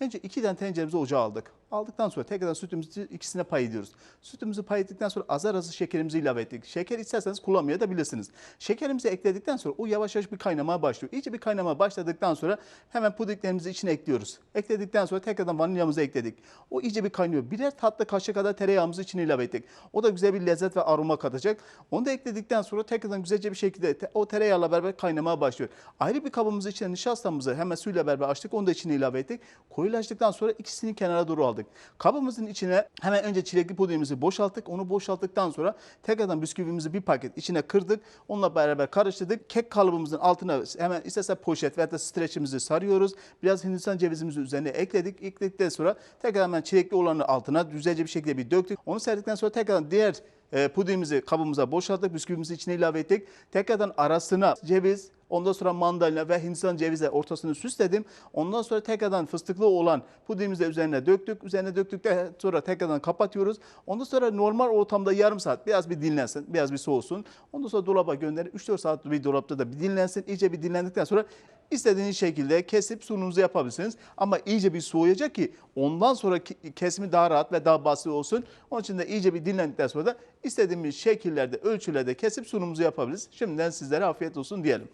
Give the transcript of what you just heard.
Önce iki tane tenceremizi ocağa aldık. Aldıktan sonra tekrardan sütümüzü ikisine pay ediyoruz. Sütümüzü pay ettikten sonra azar azar şekerimizi ilave ettik. Şeker isterseniz kullanmayabilirsiniz. Şekerimizi ekledikten sonra o yavaş yavaş bir kaynamaya başlıyor. İyice bir kaynamaya başladıktan sonra hemen pudinglerimizi içine ekliyoruz. Ekledikten sonra tekrardan vanilyamızı ekledik. O iyice bir kaynıyor. Birer tatlı kaşık kadar tereyağımızı içine ilave ettik. O da güzel bir lezzet ve aroma katacak. Onu da ekledikten sonra tekrardan güzelce bir şekilde o tereyağla beraber kaynamaya başlıyor. Ayrı bir kabımızın içine nişastamızı hemen suyla beraber açtık. Onu da içine ilave ettik. Koyulaştıktan sonra ikisini kenara doğru aldık. Kabımızın içine hemen önce çilekli pudingimizi boşalttık. Onu boşalttıktan sonra tekrardan bisküvimizi bir paket içine kırdık. Onunla beraber karıştırdık. Kek kalıbımızın altına hemen istersen poşet veya da streçimizi sarıyoruz. Biraz hindistan cevizimizi üzerine ekledik. Ekledikten sonra tekrar hemen çilekli olanı altına güzelce bir şekilde bir döktük. Onu serdikten sonra tekrardan diğer e, pudingimizi kabımıza boşalttık. Bisküvimizi içine ilave ettik. Tekrardan arasına ceviz, Ondan sonra mandalina ve hindistan cevizle ortasını süsledim. Ondan sonra tekrardan fıstıklı olan pudingimizi üzerine döktük. Üzerine döktükten sonra tekrardan kapatıyoruz. Ondan sonra normal ortamda yarım saat biraz bir dinlensin, biraz bir soğusun. Ondan sonra dolaba gönderip 3-4 saat bir dolapta da bir dinlensin. İyice bir dinlendikten sonra istediğiniz şekilde kesip sununuzu yapabilirsiniz. Ama iyice bir soğuyacak ki ondan sonra kesimi daha rahat ve daha basit olsun. Onun için de iyice bir dinlendikten sonra da istediğimiz şekillerde, ölçülerde kesip sunumuzu yapabiliriz. Şimdiden sizlere afiyet olsun diyelim.